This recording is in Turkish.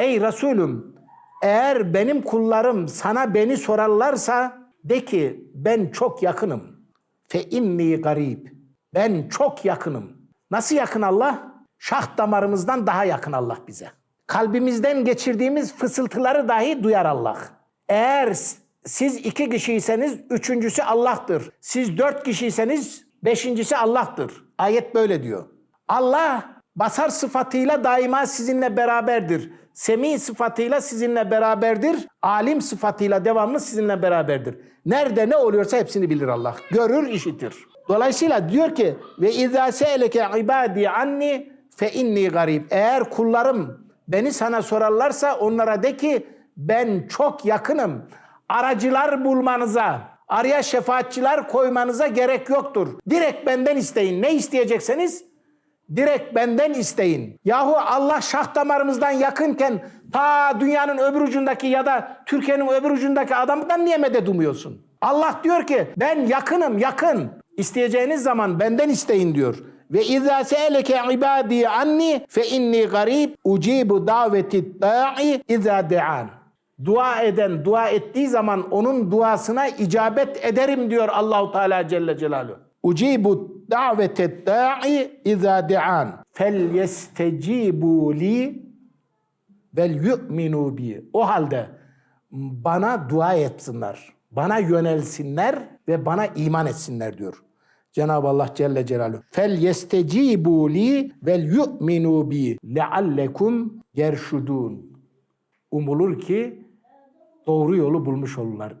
Ey Resulüm eğer benim kullarım sana beni sorarlarsa de ki ben çok yakınım. Fe inni garib. Ben çok yakınım. Nasıl yakın Allah? Şah damarımızdan daha yakın Allah bize. Kalbimizden geçirdiğimiz fısıltıları dahi duyar Allah. Eğer siz iki kişiyseniz üçüncüsü Allah'tır. Siz dört kişiyseniz beşincisi Allah'tır. Ayet böyle diyor. Allah basar sıfatıyla daima sizinle beraberdir. Semi sıfatıyla sizinle beraberdir. Alim sıfatıyla devamlı sizinle beraberdir. Nerede ne oluyorsa hepsini bilir Allah. Görür, işitir. Dolayısıyla diyor ki ve izâ se'eleke ibâdî anni fe inni garib. Eğer kullarım beni sana sorarlarsa onlara de ki ben çok yakınım. Aracılar bulmanıza, araya şefaatçiler koymanıza gerek yoktur. Direkt benden isteyin. Ne isteyecekseniz direkt benden isteyin. Yahu Allah şah damarımızdan yakınken ta dünyanın öbür ucundaki ya da Türkiye'nin öbür ucundaki adamdan niye medet umuyorsun? Allah diyor ki ben yakınım yakın. İsteyeceğiniz zaman benden isteyin diyor. Ve izâ se'eleke ibâdî anni fe inni garib ucibu daveti da'i izâ de'an. Dua eden dua ettiği zaman onun duasına icabet ederim diyor Allahu Teala Celle Celaluhu. Ucibu davete da'i izâ de'an. Fel yestecibu li vel yu'minu bi. O halde bana dua etsinler. Bana yönelsinler ve bana iman etsinler diyor. Cenab-ı Allah Celle Celaluhu. Fel yestecibu li vel yu'minu bi leallekum yerşudun. Umulur ki doğru yolu bulmuş olurlar.